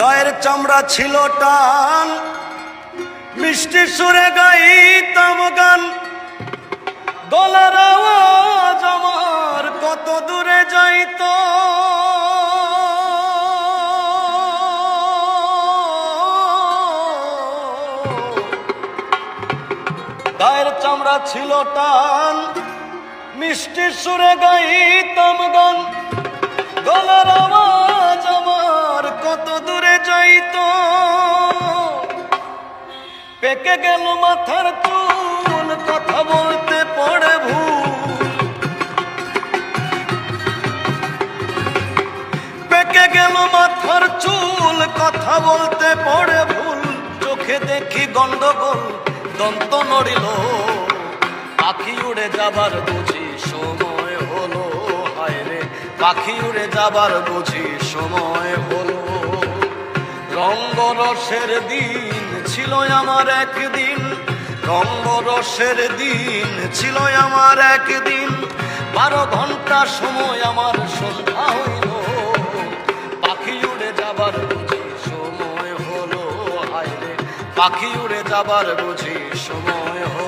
গায়ের চামড়া ছিল টান। মিষ্টি সুরে গাই গাইতাম গান। গলার আওয়াজ আমার কত দূরে যাইত। গায়ের চামড়া ছিল টান। মিষ্টি সুরে গাইতাম গান। গলার আওয়াজ কত দূরে যাইত। পেকে গেল মাথার চুল, কথা বলতে পড়ে ভুল। পেকে গেল মাথার চুল, কথা বলতে পড়ে ভুল। চোখে দেখি গন্ডগোল, দন্ত নড়িল। পাখি উড়ে যাবার বুঝি সময় হলো, হায় রে। পাখি উড়ে যাবার বুঝি সময় হলো। রঙ্গরসের দিন ছিল আমার একদিন। রঙ্গরসের দিন ছিল আমার একদিন। বারো ঘণ্টা সময় আমার সন্ধ্যা হইল পাখি উড়ে যাবার বুঝি সময় হলো। হাইরে পাখি উড়ে যাবার বুঝি সময় হলো।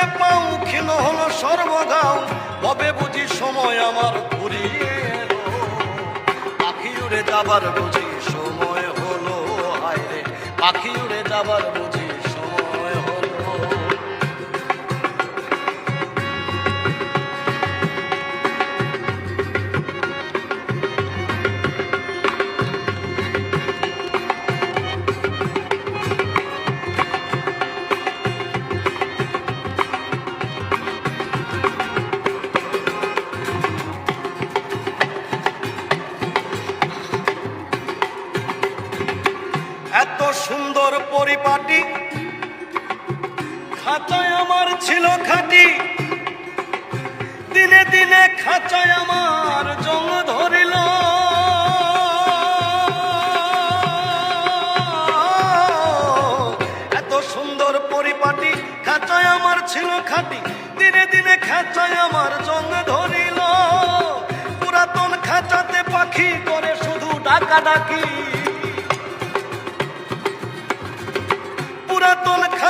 আসছে পাও ক্ষীণ হলো সর্বদাও তবে বুঝি সময় আমার ঘুরিয়ে পাখি উড়ে যাবার বুঝি সময় হলো, হায় রে। পাখি উড়ে যাবার বুঝি এত সুন্দর পরিপাটি। খাঁচায় আমার ছিল খাটি। দিনে দিনে খাঁচায় আমার জং ধরিল। এত সুন্দর পরিপাটি, খাঁচায় আমার ছিল খাটি। দিনে দিনে খাঁচায় আমার জং ধরিল। পুরাতন খাঁচাতে পাখি করে শুধু ডাকা ডাকি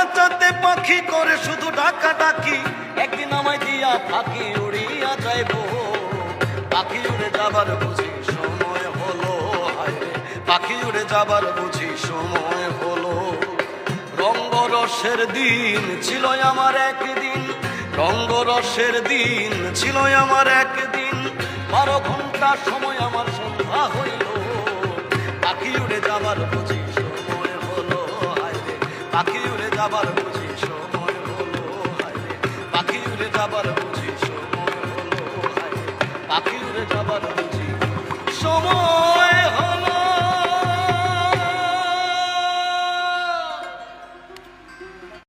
খাঁচাতে পাখি করে শুধু ডাকা ডাকি। একদিন আমায় দিয়া পাখি উড়িয়া যাইব। পাখি উড়ে যাবার বুঝি সময় হলো পাখি উড়ে যাবার বুঝি সময় হলো। রঙ্গরসের দিন ছিল আমার একদিন। রঙ্গরসের দিন ছিল আমার একদিন। বারো ঘণ্টা সময় আমার সন্ধ্যা হইল। পাখি উড়ে যাবার যাবার বুঝি সময় হলো পাখি উড়ে যাবার বুঝি সময় হলো পাখি উড়ে যাবার